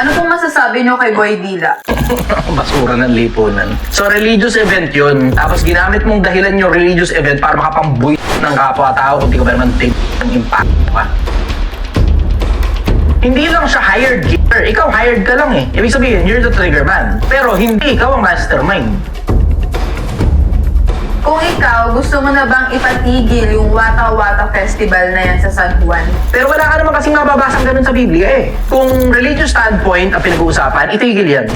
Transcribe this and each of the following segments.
Ano pong masasabi nyo kay Boy Dila? Basura ng lipunan. So, religious event yun. Tapos ginamit mong dahilan yung religious event para makapambuy ng kapwa-tao kung di ka ba naman take ng impact pa. Hindi lang siya hired killer. Ikaw hired ka lang eh. Ibig sabihin, you're the trigger man. Pero hindi ikaw ang mastermind. Kung ikaw, gusto mo na bang ipatigil yung Wata Wata Festival na yan sa San Juan? Pero wala ka naman kasing mababasang ganun sa Biblia eh. Kung religious standpoint ang pinag-uusapan, itigil yan.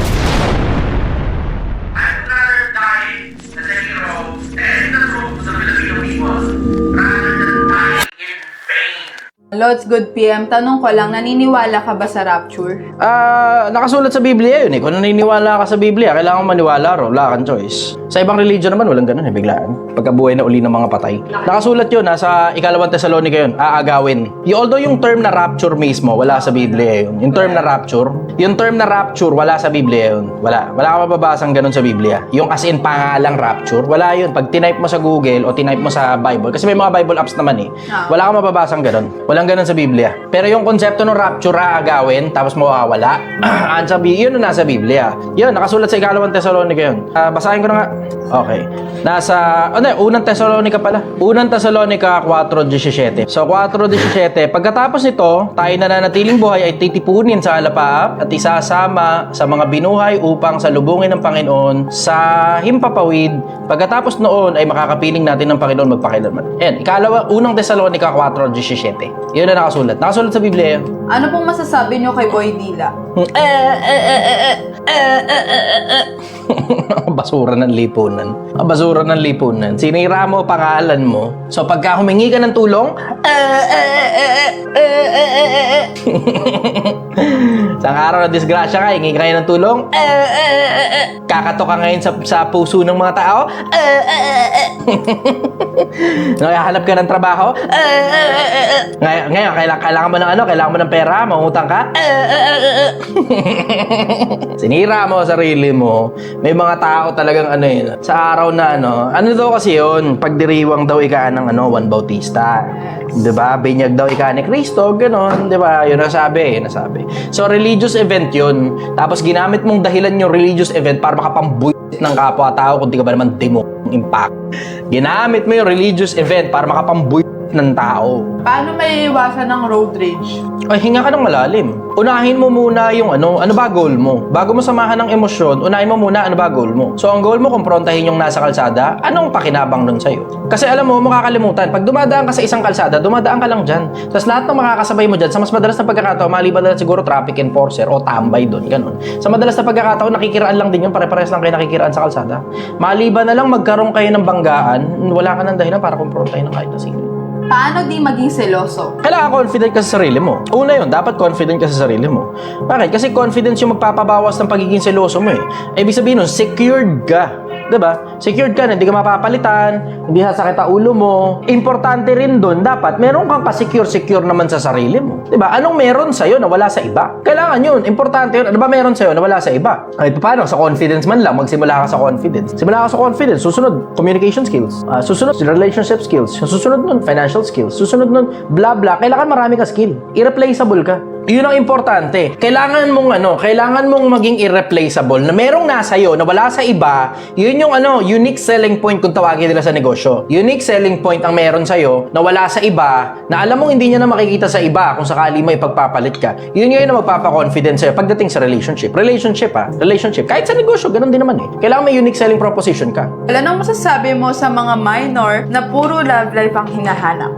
Lods Good PM, tanong ko lang, naniniwala ka ba sa rapture? Ah, nakasulat sa Biblia yun eh. Kung naniniwala ka sa Biblia, kailangan mo maniwala ro. Wala kang choice. Sa ibang religion naman, walang ganun eh, biglaan. Pagkabuhay na uli ng mga patay. Nakasulat yun, nasa ikalawang Thessalonica yun, aagawin. Y although yung term na rapture mismo, wala sa Biblia yun. Yung term na rapture, yung term na rapture, wala sa Biblia yun. Wala. Wala ka mababasang ganun sa Biblia. Yung as in pangalang rapture, wala yun. Pag tinype mo sa Google o tinype mo sa Bible, kasi may mga Bible apps naman eh, Ah. wala kang mababasang ganun. Walang ganun sa Biblia. Pero yung konsepto ng rapture, aagawin, tapos mawawala, ang sabi, yun ang nasa Biblia. Yun, nakasulat sa ikalawang Thessalonica yun. Ah, basahin ko na nga. Okay. Nasa, ano yun, unang Thessalonica pala. Unang Thessalonica 4.17. So, 4.17. Pagkatapos nito, tayo nananatiling buhay ay titipunin sa alapaap at isasama sa mga binuhay upang salubungin ng Panginoon sa himpapawid. Pagkatapos noon ay makakapiling natin ng Panginoon magpakilaman. Ayan, ikalawa, unang Thessalonica 4.17. Yun na nakasulat. Nakasulat sa Biblia yun. Ano pong masasabi nyo kay Boy Dila? Basura ng lipunan. Basura ng lipunan. Sinira mo pangalan mo. So pagka humingi ka ng tulong, Isang araw na disgrasya ka, hingi ka kayo ng tulong, kakato ka ngayon sa, sa puso ng mga tao, Nakahanap ka ng trabaho, ngayon, ngayon kailangan, kailangan mo ng ano, kailangan mo ng pera, mangutang ka, Sinira mo sarili mo. May mga tao talagang ano yun. Sa araw na ano, ano daw kasi yun, pagdiriwang daw ika ng ano, Juan Bautista. 'Di ba? Binyag daw ika ni Kristo, gano'n, 'di ba? Yun ang sabi, yun ang sabi. So religious event yun. Tapos ginamit mong dahilan yung religious event para makapambuy ng kapwa-tao kung di ka ba naman demo impact. Ginamit mo yung religious event para makapambuy ng tao. Paano may iwasan ng road rage? Ay, hinga ka ng malalim. Unahin mo muna yung ano, ano ba goal mo? Bago mo samahan ng emosyon, unahin mo muna ano ba goal mo. So, ang goal mo, kumprontahin yung nasa kalsada, anong pakinabang nun sa'yo? Kasi alam mo, makakalimutan, pag dumadaan ka sa isang kalsada, dumadaan ka lang dyan. Tapos lahat ng makakasabay mo dyan, sa mas madalas na pagkakataon, maliban na siguro traffic enforcer o tambay doon, ganun. Sa madalas na pagkakataon, nakikiraan lang din yun, pare-pares lang kayo nakikiraan sa kalsada. Maliban na lang magkaroon kayo ng banggaan, wala ka ng dahilan para kumprontahin ng kahit na sino. Paano di maging seloso? Kailangan confident ka sa sarili mo. Una yun, dapat confident ka sa sarili mo. Bakit? Kasi confidence yung magpapabawas ng pagiging seloso mo eh. Ibig sabihin nun, secured ka. 'Di ba? Secured ka na, hindi ka mapapalitan, hindi sasakit ang ulo mo. Importante rin doon, dapat meron kang ka-secure-secure naman sa sarili mo. 'Di ba? Anong meron sa na wala sa iba? Kailangan yun, importante yun. Ano ba meron sa na wala sa iba? Ay, paano? Sa confidence man lang, magsimula ka sa confidence. Simula ka sa confidence, susunod, communication skills. Ah, susunod, relationship skills. Susunod nun, financial skills. Susunod nun, blah blah. Kailangan marami ka skill. Irreplaceable ka. Yun ang importante. Kailangan mong ano, kailangan mong maging irreplaceable na merong nasa iyo na wala sa iba. Yun yung ano, unique selling point kung tawagin nila sa negosyo. Unique selling point ang meron sa iyo na wala sa iba, na alam mong hindi niya na makikita sa iba kung sakali mo ipagpapalit ka. Yun yung na magpapa-confidence sa'yo pagdating sa relationship. Relationship ha, relationship. Kahit sa negosyo, ganun din naman eh. Kailangan may unique selling proposition ka. Nang masasabi mo sa mga minor na puro love life ang hinahanap.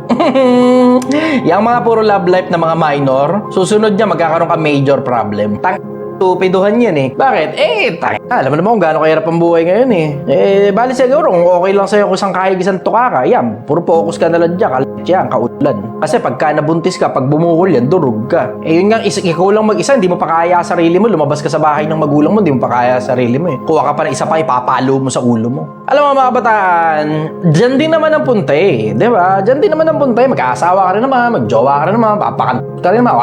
yung mga puro love life na mga minor, susunod niya magkakaroon ka major problem. Tang Tupiduhan yan eh. Bakit? Eh, tang alam mo naman kung gaano kahirap ang buhay ngayon eh. Eh, bali siguro kung okay lang sa'yo kung isang kahig isang tuka ka, yan, puro focus ka na lang dyan, kalit yan, kaulan. Kasi pagka nabuntis ka, pag bumukol yan, durog ka. Eh, yun nga, is- ikaw lang mag-isa, hindi mo pa kaya sa sarili mo, lumabas ka sa bahay ng magulang mo, hindi mo pa kaya sa sarili mo eh. Kuha ka pa ng isa pa, ipapalo mo sa ulo mo. Alam mo mga kabataan, dyan din naman ang punta eh. Di ba? Dyan din naman ang punta eh. Mag-aasawa ka rin naman, magjowa ka rin naman, papakan ka rin naman,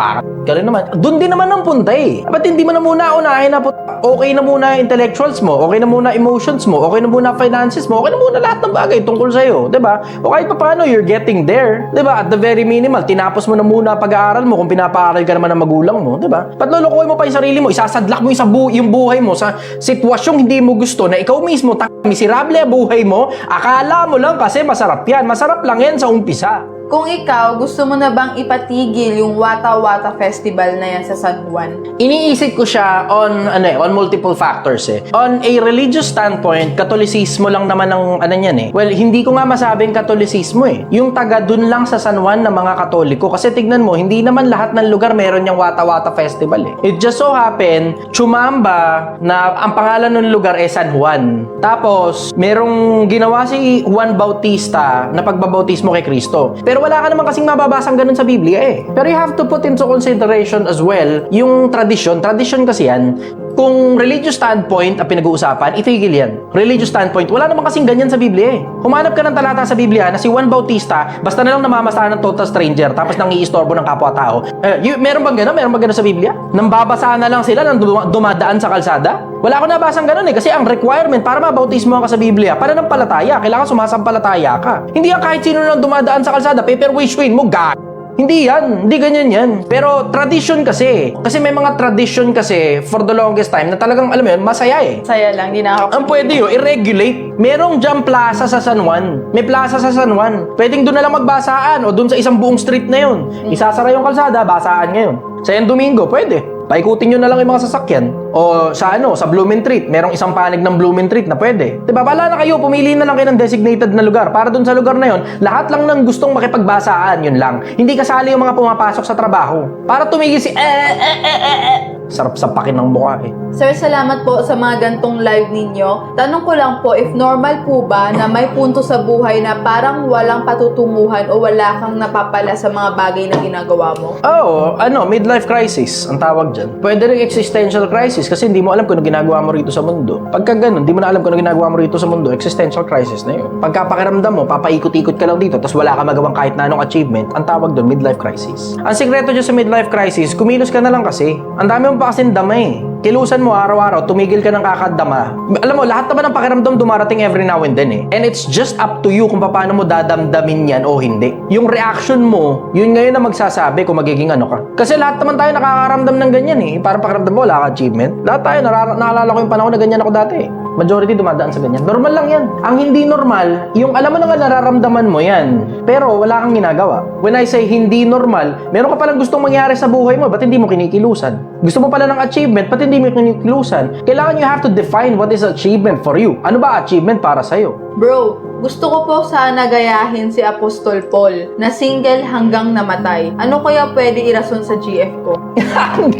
ka rin naman. Doon din naman ang punta eh. Ba't hindi mo na muna unahin na okay na muna intellectuals mo, okay na muna emotions mo, okay na muna finances mo, okay na muna lahat ng bagay tungkol sa'yo, ba? O kahit pa paano, you're getting there, di ba? At the very minimal, tinapos mo na muna pag-aaral mo kung pinapaaral ka naman ng magulang mo, di ba? Ba't lulukuhin mo pa yung sarili mo? Isasadlak mo yung, sa bu- yung buhay mo sa sitwasyong hindi mo gusto na ikaw mismo, tak miserable buhay mo, akala mo lang kasi masarap yan. Masarap lang yan sa umpisa. Kung ikaw, gusto mo na bang ipatigil yung Wata Wata Festival na yan sa San Juan? Iniisip ko siya on ano eh, on multiple factors eh. On a religious standpoint, Katolisismo lang naman ang ano niyan eh. Well, hindi ko nga masabing Katolisismo eh. Yung taga dun lang sa San Juan na mga Katoliko kasi tignan mo, hindi naman lahat ng lugar meron yung Wata Wata Festival eh. It just so happen, Chumamba na ang pangalan ng lugar ay San Juan. Tapos, merong ginawa si Juan Bautista na pagbabautismo kay Kristo. Pero wala ka naman kasing mababasang ganun sa Biblia eh. Pero you have to put into consideration as well yung tradition. Tradition kasi yan. Kung religious standpoint ang pinag-uusapan, itigil yan. Religious standpoint, wala naman kasing ganyan sa Biblia eh. Humanap ka ng talata sa Biblia na si Juan Bautista, basta na lang namamasahan ng total stranger, tapos nang iistorbo ng kapwa-tao. Eh, y- meron bang gano'n? Meron bang gano'n sa Biblia? Nang babasahan na lang sila nang duma- dumadaan sa kalsada? Wala ko nabasang ganun eh, kasi ang requirement para mabautismo ka sa Biblia, para ng palataya, kailangan sumasampalataya ka. Hindi yan kahit sino lang dumadaan sa kalsada, paper wishwin mo, ga hindi yan. Hindi ganyan yan. Pero tradition kasi. Kasi may mga tradition kasi for the longest time na talagang, alam mo yun, masaya eh. Saya lang, di na ako. Ang pwede yun, i-regulate. Merong jam plaza sa San Juan. May plaza sa San Juan. Pwedeng doon na lang magbasaan o doon sa isang buong street na yun. Isasara yung kalsada, basaan ngayon. Sa yan Domingo, pwede. Paikutin nyo na lang yung mga sasakyan. O sa ano, sa Blumentritt, merong isang panig ng Blumentritt na pwede. Diba, bala na kayo, pumili na lang kayo ng designated na lugar. Para dun sa lugar na yon, lahat lang ng gustong makipagbasaan, yun lang. Hindi kasali yung mga pumapasok sa trabaho. Para tumigil si eh, eh, eh, eh, eh. Sarap sa pakin ng mukha eh. Sir, salamat po sa mga gantong live ninyo. Tanong ko lang po, if normal po ba na may punto sa buhay na parang walang patutunguhan o wala kang napapala sa mga bagay na ginagawa mo? Oo, ano, midlife crisis ang tawag dyan. Pwede rin existential crisis kasi hindi mo alam kung ano ginagawa mo rito sa mundo. Pagka ganun, hindi mo na alam kung ano ginagawa mo rito sa mundo, existential crisis na yun. Pagka pakiramdam mo, papaikot-ikot ka lang dito, tapos wala ka magawang kahit na anong achievement, ang tawag doon, midlife crisis. Ang sikreto dyan sa midlife crisis, kumilos ka na lang kasi. Ang dami mo pa kasing. Kilusan mo araw-araw, tumigil ka ng kakadama. Alam mo, lahat naman ng pakiramdam dumarating every now and then eh. And it's just up to you kung paano mo dadamdamin yan o hindi. Yung reaction mo, yun ngayon na magsasabi kung magiging ano ka. Kasi lahat naman tayo nakakaramdam ng ganyan eh. Parang pakiramdam mo, wala ka achievement. Lahat tayo, naalala ko yung panahon na ganyan ako dati eh. Majority dumadaan sa ganyan. Normal lang yan. Ang hindi normal, yung alam mo na nga nararamdaman mo yan, pero wala kang ginagawa. When I say hindi normal, meron ka palang gustong mangyari sa buhay mo, ba't hindi mo kinikilusan? Gusto mo pala ng achievement, ba't hindi mo kinikilusan? Kailangan you have to define what is achievement for you. Ano ba achievement para sa'yo? Bro, gusto ko po sana gayahin si Apostol Paul na single hanggang namatay. Ano kaya pwede irason sa GF ko? Ang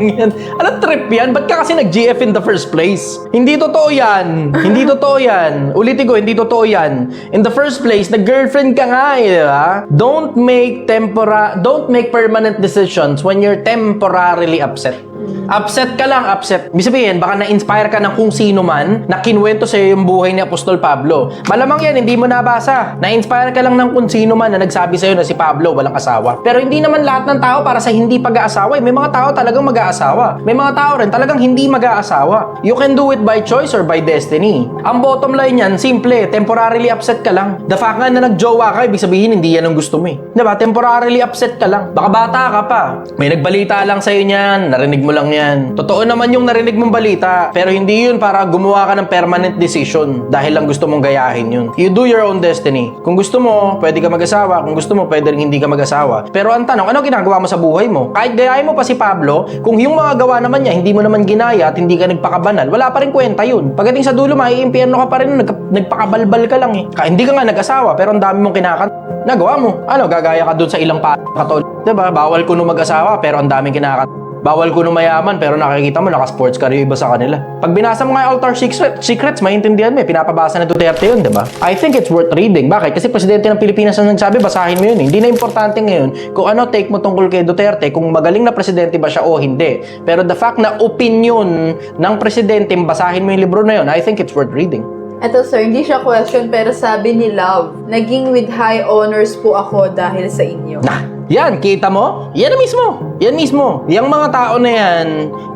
yan. Anong trip yan? Ba't ka kasi nag-GF in the first place? Hindi totoo yan. Hindi totoo yan. Ulitin ko, hindi totoo yan. In the first place, nag-girlfriend ka nga eh, di ba? Don't make tempora don't make permanent decisions when you're temporarily upset. Upset ka lang, upset. Ibig sabihin, baka na-inspire ka ng kung sino man na kinuwento sa'yo yung buhay ni Apostol Pablo. Malamang yan, hindi mo nabasa. Na-inspire ka lang ng kung sino man na nagsabi sa'yo na si Pablo walang asawa. Pero hindi naman lahat ng tao para sa hindi pag-aasawa. eh. May mga tao talagang mag-aasawa. May mga tao rin talagang hindi mag-aasawa. You can do it by choice or by destiny. Ang bottom line yan, simple, temporarily upset ka lang. The fact nga na nagjowa ka, ibig sabihin hindi yan ang gusto mo eh. Diba? Temporarily upset ka lang. Baka bata ka pa. May nagbalita lang sa'yo niyan, narinig mo lang yan. Totoo naman yung narinig mong balita, pero hindi yun para gumawa ka ng permanent decision dahil lang gusto mong gayahin yun. You do your own destiny. Kung gusto mo, pwede ka mag-asawa. Kung gusto mo, pwede rin hindi ka mag-asawa. Pero ang tanong, ano ginagawa mo sa buhay mo? Kahit gayahin mo pa si Pablo, kung yung mga gawa naman niya, hindi mo naman ginaya at hindi ka nagpakabanal, wala pa rin kwenta yun. Pagdating sa dulo, maiimpyerno ka pa rin, nag nagpakabalbal ka lang eh. Ka- hindi ka nga nag-asawa, pero ang dami mong kinakan. Nagawa mo. Ano, gagaya ka dun sa ilang pa katol. 'Di ba? Bawal kuno mag-asawa, pero ang daming kinakat. Bawal kuno mayaman, pero nakikita mo, naka-sports car yung iba sa kanila. Pag binasa mo nga yung Altar Secret, Secrets, maintindihan mo eh. Pinapabasa ni Duterte yun, di ba? I think it's worth reading. Bakit? Kasi presidente ng Pilipinas na nagsabi, basahin mo yun eh. Hindi na importante ngayon kung ano take mo tungkol kay Duterte, kung magaling na presidente ba siya o hindi. Pero the fact na opinion ng presidente, basahin mo yung libro na yun, I think it's worth reading. Eto sir, hindi siya question pero sabi ni Love, naging with high honors po ako dahil sa inyo. Nah, Yan, kita mo? Yan mismo. Yan mismo. Yung mga tao na yan,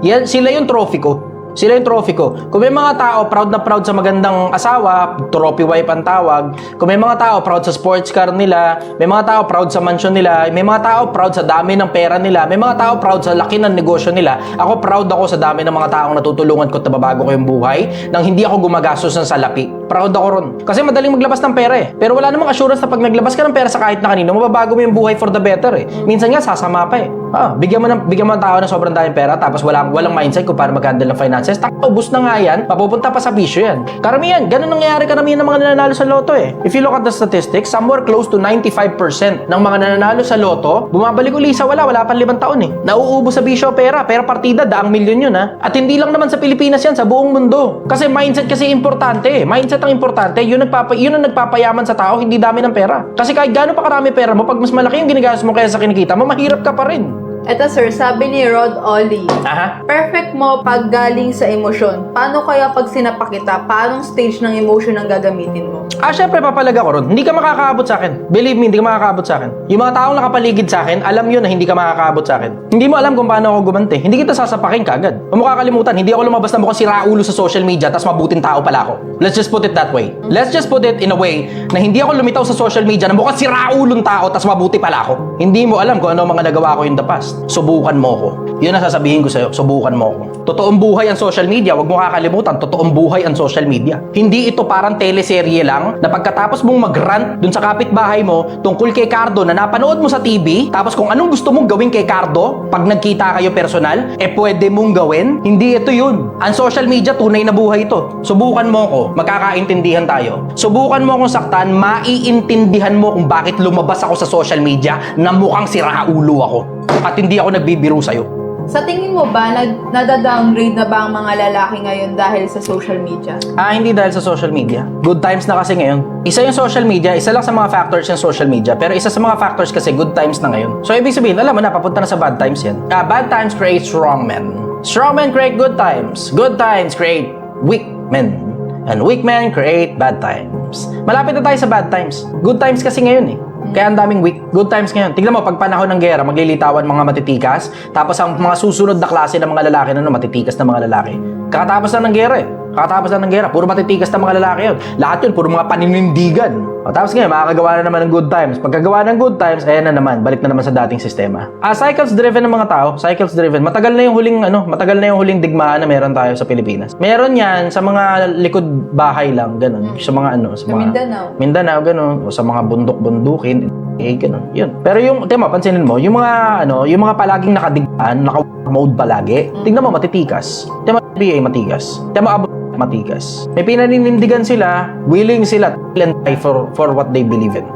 yan sila yung trophy ko. Sila yung trophy ko. Kung may mga tao proud na proud sa magandang asawa, trophy wife ang tawag. Kung may mga tao proud sa sports car nila, may mga tao proud sa mansion nila, may mga tao proud sa dami ng pera nila, may mga tao proud sa laki ng negosyo nila. Ako proud ako sa dami ng mga taong natutulungan ko at nababago ko yung buhay nang hindi ako gumagastos ng salapi. Proud ako ron. Kasi madaling maglabas ng pera eh. Pero wala namang assurance na pag naglabas ka ng pera sa kahit na kanino, mababago mo yung buhay for the better eh. Minsan nga sasama pa eh. Ah, bigyan mo ng bigyan mo ng tao ng sobrang daming pera tapos walang walang mindset kung paano mag-handle ng finances. Tak, ubus na nga yan, papupunta pa sa bisyo yan. Karamihan, ganun nangyayari karamihan ng mga nananalo sa loto eh. If you look at the statistics, somewhere close to 95% ng mga nananalo sa loto, bumabalik uli sa wala, wala pang limang taon eh. Nauubos sa bisyo pera, pera partida, daang milyon yun ha. At hindi lang naman sa Pilipinas yan, sa buong mundo. Kasi mindset kasi importante eh. Mindset ang importante, yun, nagpapa, yun ang nagpapayaman sa tao, hindi dami ng pera. Kasi kahit gaano pa karami pera mo, pag mas malaki yung ginagastos mo kaya sa kinikita mo, mahirap ka pa rin. Eto sir, sabi ni Rod Ollie, Aha. perfect mo pag galing sa emosyon. Paano kaya pag sinapak kita? Paanong stage ng emotion ang gagamitin mo? Ah, syempre, papalaga ko ron. Hindi ka makakaabot sa akin. Believe me, hindi ka makakaabot sa akin. Yung mga taong nakapaligid sa akin, alam yun na hindi ka makakaabot sa akin. Hindi mo alam kung paano ako gumante. Hindi kita sasapakin kagad. Huwag mo kakalimutan, hindi ako lumabas na mukhang si Raulo sa social media tapos mabuting tao pala ako. Let's just put it that way. Let's just put it in a way na hindi ako lumitaw sa social media na mukhang si Raulong tao tapos mabuti pala ako. Hindi mo alam kung ano ang mga nagawa ko in the past. Subukan mo ko. Yun ang sasabihin ko sa'yo, subukan mo ko. Totoong buhay ang social media, huwag mo kakalimutan, totoong buhay ang social media. Hindi ito parang teleserye lang na pagkatapos mong mag-rant dun sa kapitbahay mo tungkol kay Cardo na napanood mo sa TV, tapos kung anong gusto mong gawin kay Cardo, pag nagkita kayo personal, eh pwede mong gawin. Hindi ito yun. Ang social media, tunay na buhay ito. Subukan mo ko, magkakaintindihan tayo. Subukan mo akong saktan, maiintindihan mo kung bakit lumabas ako sa social media na mukhang siraulo ako. At hindi ako nagbibiro sa'yo. Sa tingin mo ba, nag, nadadowngrade na ba ang mga lalaki ngayon dahil sa social media? Ah, hindi dahil sa social media. Good times na kasi ngayon. Isa yung social media, isa lang sa mga factors yung social media. Pero isa sa mga factors kasi good times na ngayon. So, ibig sabihin, alam mo na, papunta na sa bad times yan. Ah, bad times create strong men. Strong men create good times. Good times create weak men. And weak men create bad times. Malapit na tayo sa bad times. Good times kasi ngayon eh. Kaya ang daming weak. Good times ngayon. Tignan mo, pag panahon ng gera, maglilitawan mga matitikas. Tapos ang mga susunod na klase ng mga lalaki na no, matitikas na mga lalaki. Kakatapos na ng gera eh. Kakatapos na ng gera. Puro matitikas na mga lalaki yun. Lahat yun, puro mga paninindigan. O, tapos ngayon, makakagawa na naman ng good times. Pagkagawa ng good times, ayan na naman. Balik na naman sa dating sistema. Ah, cycles driven ng mga tao. Cycles driven. Matagal na yung huling, ano, matagal na yung huling digmaan na meron tayo sa Pilipinas. Meron yan sa mga likod bahay lang, ganun. Sa mga ano, sa Sa mga... Mindanao. Mindanao, ganun. O sa mga bundok-bundukin, eh, ganun. Yun. Pero yung, tema, pansinin mo, yung mga, ano, yung mga palaging nakadigmaan, naka-mode palagi, tignan mo, matitikas. Tema, BA, matigas. Tema, abot, matigas. May pinaninindigan sila, willing sila, and die for, for what they believe in.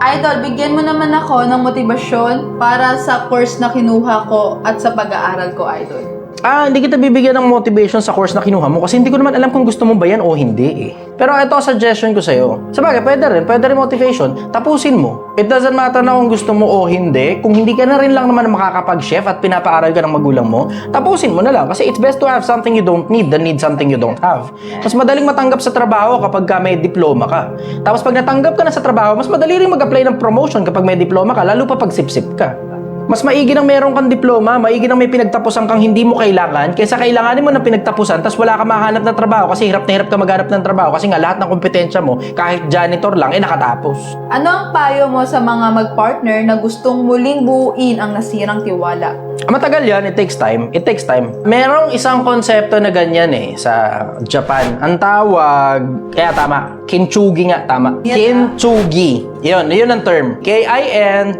Idol, bigyan mo naman ako ng motibasyon para sa course na kinuha ko at sa pag-aaral ko, Idol. Ah, hindi kita bibigyan ng motivation sa course na kinuha mo kasi hindi ko naman alam kung gusto mo ba yan o hindi eh. Pero ito suggestion ko sa'yo. Sabagay, pwede rin. Pwede rin motivation. Tapusin mo. It doesn't matter na kung gusto mo o hindi. Kung hindi ka na rin lang naman makakapag-chef at pinapaaral ka ng magulang mo, tapusin mo na lang. Kasi it's best to have something you don't need than need something you don't have. Mas madaling matanggap sa trabaho kapag ka may diploma ka. Tapos pag natanggap ka na sa trabaho, mas madali rin mag-apply ng promotion kapag may diploma ka, lalo pa pag sip-sip ka. Mas maigi nang meron kang diploma, maigi nang may pinagtapusan kang hindi mo kailangan, kaysa kailanganin mo ng pinagtapusan, tapos wala ka mahanap na trabaho kasi hirap na hirap ka maghanap ng trabaho kasi nga lahat ng kompetensya mo, kahit janitor lang, eh nakatapos. Ano ang payo mo sa mga mag-partner na gustong muling buuin ang nasirang tiwala? Matagal yan, it takes time. It takes time. Merong isang konsepto na ganyan eh sa Japan. Ang tawag, kaya tama, kintsugi nga, tama. Yan, Kintsugi. Yun, yun ang term. K-I-N-T-S-U-G-I.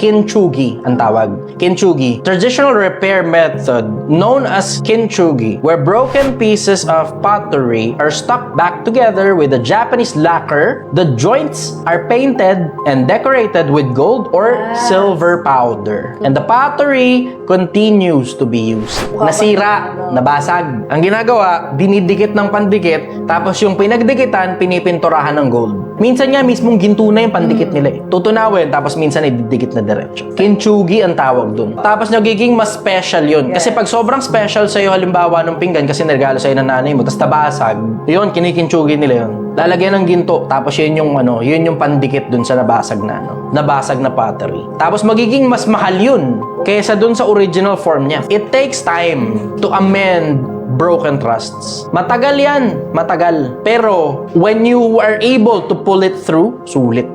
Kintsugi ang tawag. Kintsugi. Traditional repair method known as kintsugi, where broken pieces of pottery are stuck back together with a Japanese lacquer. The joints are painted and decorated with gold or Yes. silver powder. And the pottery continues to be used. Nasira, nabasag. Ang ginagawa, dinidikit ng pandikit, tapos yung pinag pinagdidikitan, pinipinturahan ng gold. Minsan nga mismong ginto na yung pandikit nila eh. Tutunawin, tapos minsan ididikit na diretso. Kintsugi ang tawag dun. Tapos nagiging mas special yun. Kasi pag sobrang special sa'yo, halimbawa nung pinggan, kasi nagalo sa'yo ng nanay mo, tapos tabasag, yun, kinikintsugi nila yun. Lalagyan ng ginto, tapos yun yung ano, yun yung pandikit dun sa nabasag na ano, nabasag na pottery. Tapos magiging mas mahal yun kaysa dun sa original form niya. It takes time to amend broken trusts. Matagal yan, matagal. Pero when you are able to pull it through, sulit.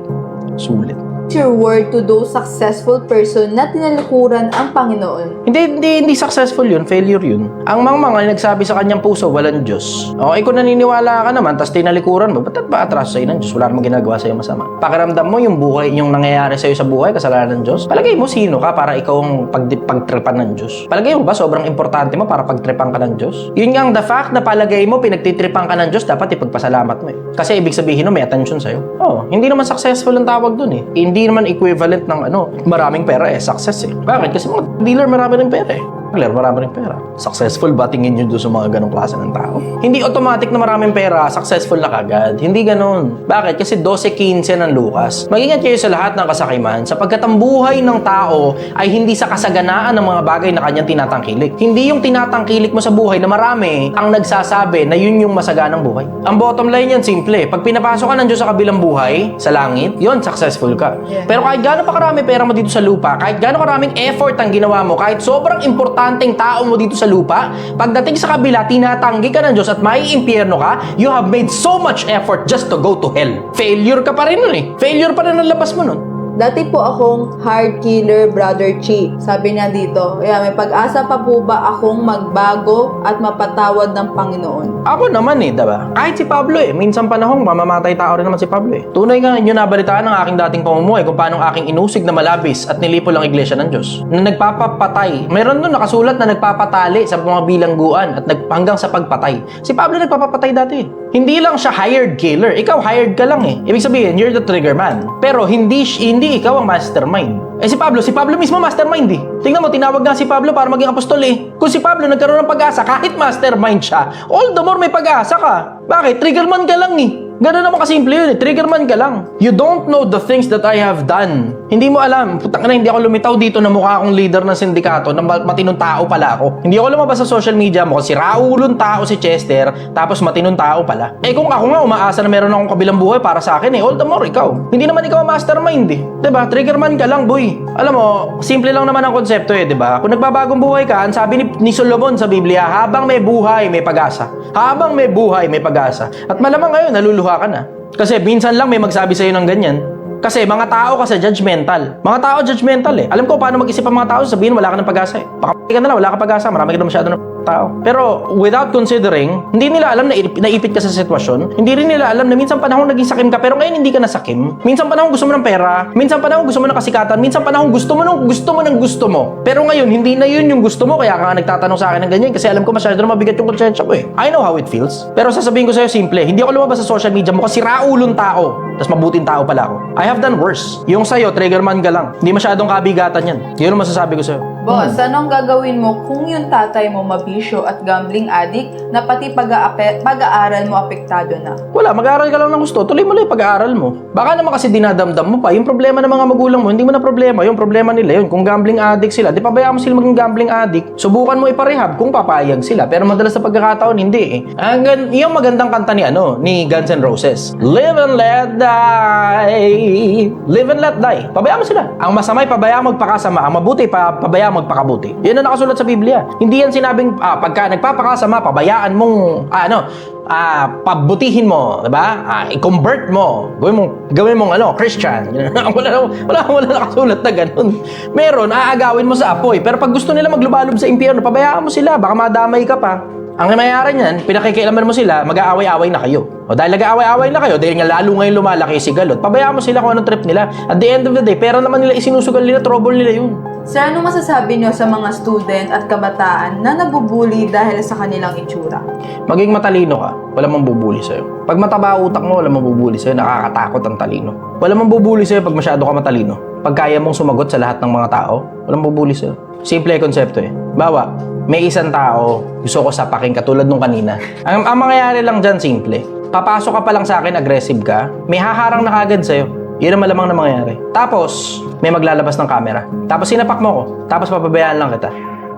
Sulit. Your word to those successful person na tinalikuran ang Panginoon. Hindi, hindi, hindi successful yun, failure yun. Ang mangmangal nagsabi sa kanyang puso, walang Diyos. Okay, kung naniniwala ka naman, tapos tinalikuran mo, ba't ba atraso sa'yo ng Diyos? Wala namang ginagawa sa'yo masama. Pakiramdam mo yung buhay, yung nangyayari sa'yo sa buhay, kasalanan ng Diyos. Palagay mo sino ka para ikaw ang pag, pagtripan ng Diyos. Palagay mo ba sobrang importante mo para pagtripan ka ng Diyos? Yun nga ang the fact na palagay mo pinagtitripan ka ng Diyos, dapat ipagpasalamat mo eh. Kasi ibig sabihin no, may attention sa'yo. Oo, hindi naman successful ang tawag dun eh. Hindi naman equivalent ng ano, maraming pera eh, success eh. Bakit? Kasi mga dealer marami rin pera eh. Dealer, marami rin pera. Successful ba tingin nyo doon sa mga ganong klase ng tao? Hindi automatic na maraming pera, successful na kagad. Hindi ganon. Bakit? Kasi 12-15 ng Lucas. Mag-ingat kayo sa lahat ng kasakiman sapagkat ang buhay ng tao ay hindi sa kasaganaan ng mga bagay na kanyang tinatangkilik. Hindi yung tinatangkilik mo sa buhay na marami ang nagsasabi na yun yung masaganang buhay. Ang bottom line yan, simple. Pag pinapasok ka ng Diyos sa kabilang buhay, sa langit, yun, successful ka. Yeah. Pero kahit gaano pa karami pera mo dito sa lupa, kahit gaano karaming effort ang ginawa mo, kahit sobrang importanteng tao mo dito sa lupa, pagdating sa kabila, tinatanggi ka ng Diyos at may impyerno ka, you have made so much effort just to go to hell. Failure ka pa rin nun eh. Failure pa rin ang labas mo nun. Dati po akong hard killer, Brother Chi. Sabi niya dito, kaya may pag-asa pa po ba akong magbago at mapatawad ng Panginoon? Ako naman eh, diba? Kahit si Pablo eh, minsan panahong mamamatay tao rin naman si Pablo eh. Tunay nga inyo nabalitaan ng aking dating pamumuhay kung paano aking inusig na malabis at nilipol ang iglesia ng Diyos. Na nagpapapatay. Mayroon doon nakasulat na nagpapatali sa mga bilangguan at nag, sa pagpatay. Si Pablo nagpapapatay dati eh. Hindi lang siya hired killer. Ikaw hired ka lang eh. Ibig sabihin, you're the trigger man. Pero hindi, hindi ikaw ang mastermind. Eh si Pablo, si Pablo mismo mastermind eh. Tingnan mo, tinawag nga si Pablo para maging apostol eh. Kung si Pablo nagkaroon ng pag-asa, kahit mastermind siya, all the more may pag-asa ka. Bakit? Trigger man ka lang eh. Ganun naman kasimple yun eh. Trigger man ka lang. You don't know the things that I have done. Hindi mo alam. Putang na, hindi ako lumitaw dito na mukha akong leader ng sindikato na ma- matinong tao pala ako. Hindi ako lumabas sa social media mo kasi raulong tao si Chester tapos matinong tao pala. Eh kung ako nga umaasa na meron akong kabilang buhay para sa akin eh, all the more ikaw. Hindi naman ikaw mastermind eh. ba? Trigger man ka lang, boy. Alam mo, simple lang naman ang konsepto eh, ba? Kung nagbabagong buhay ka, ang sabi ni, ni Solomon sa Biblia, habang may buhay, may pag-asa. Habang may buhay, may pag-asa. At malamang ngayon, naluluha ka na. Kasi minsan lang may magsabi sa'yo ng ganyan. Kasi mga tao kasi judgmental. Mga tao judgmental eh. Alam ko paano mag-isip ang mga tao, sabihin wala ka ng pag-asa eh. Baka ka na lang, wala ka pag-asa, marami ka na masyado ng tao. Pero without considering, hindi nila alam na ip- naipit ka sa sitwasyon. Hindi rin nila alam na minsan panahon naging sakim ka, pero ngayon hindi ka nasakim. Minsan panahon gusto mo ng pera, minsan panahon gusto mo ng kasikatan, minsan panahon gusto mo ng gusto mo ng gusto mo. Pero ngayon, hindi na yun yung gusto mo, kaya ka nagtatanong sa akin ng ganyan kasi alam ko masyado na mabigat yung konsensya ko eh. I know how it feels. Pero sasabihin ko sa'yo simple, hindi ako lumabas sa social media mo kasi raulong tao. Tapos mabuting tao pala ako. I have done worse. Yung sa'yo, triggerman ka lang. Hindi masyadong kabigatan yan. Yun ang masasabi ko sa'yo. Boss, anong gagawin mo kung yung tatay mo mabisyo at gambling addict na pati pag-aaral mo apektado na? Wala, mag-aaral ka lang ng gusto. Tuloy mo lang yung pag-aaral mo. Baka naman kasi dinadamdam mo pa. Yung problema ng mga magulang mo, hindi mo na problema. Yung problema nila yun. Kung gambling addict sila, di pabayaan mo sila maging gambling addict. Subukan mo iparehab kung papayag sila. Pero madalas sa pagkakataon, hindi eh. Ang yung magandang kanta ni ano, ni Guns N' Roses. Live and let die. Live and let die. Pabayaan mo sila. Ang masamay, pabayaan magpakasama. Ang mabuti, pa, pabayaan magpakabuti. Yan ang nakasulat sa Biblia. Hindi yan sinabing, ah, pagka nagpapakasama, pabayaan mong, ah, ano, ah, pabutihin mo, 'di ba? Ah, i-convert mo. Gawin mo gawin mong ano, Christian. wala wala wala nakasulat na ganun. Meron aagawin mo sa apoy, pero pag gusto nila maglubalob sa impyerno, pabayaan mo sila, baka madamay ka pa. Ang nangyayari niyan, pinakikialaman mo sila, mag-aaway-away na kayo. O dahil nag-aaway-away na kayo, dahil nga lalo ngayon lumalaki si Galot, pabayaan mo sila kung anong trip nila. At the end of the day, pera naman nila isinusugal nila, trouble nila yun. Sir, ano masasabi niyo sa mga student at kabataan na nabubuli dahil sa kanilang itsura? Maging matalino ka, wala mang bubuli sa'yo. Pag mataba utak mo, wala mang bubuli sa'yo, nakakatakot ang talino. Wala mang bubuli sa'yo pag masyado ka matalino. Pag kaya mong sumagot sa lahat ng mga tao, walang bubuli sa'yo. Simple konsepto eh. Bawa, may isang tao, gusto ko sapakin katulad nung kanina. Ang, ang mangyayari lang dyan, simple. papasok ka pa lang sa akin, aggressive ka, may haharang na kagad sa'yo. Yun ang malamang na mangyayari. Tapos, may maglalabas ng camera. Tapos sinapak mo ko. Tapos papabayaan lang kita.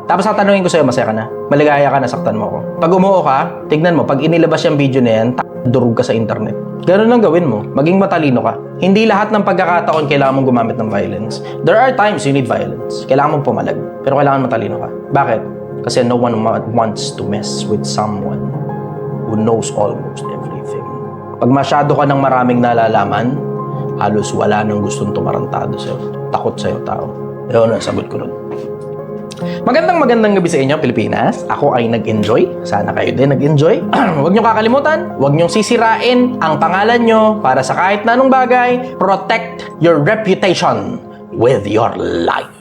Tapos tatanungin ko sa'yo, masaya ka na? Maligaya ka, nasaktan mo ko. Pag umuo ka, tignan mo, pag inilabas yung video na yan, durug ka sa internet. Ganun ang gawin mo. Maging matalino ka. Hindi lahat ng pagkakataon kailangan mong gumamit ng violence. There are times you need violence. Kailangan mong pumalag. Pero kailangan matalino ka. Bakit? Kasi no one wa- wants to mess with someone who knows almost everything. Pag masyado ka ng maraming nalalaman, halos wala nang gustong tumarantado sa'yo. Takot sa'yo tao. Yun ang sagot ko nun. Magandang magandang gabi sa inyo, Pilipinas. Ako ay nag-enjoy. Sana kayo din nag-enjoy. huwag niyo kakalimutan, huwag niyo sisirain ang pangalan niyo para sa kahit na anong bagay. Protect your reputation with your life.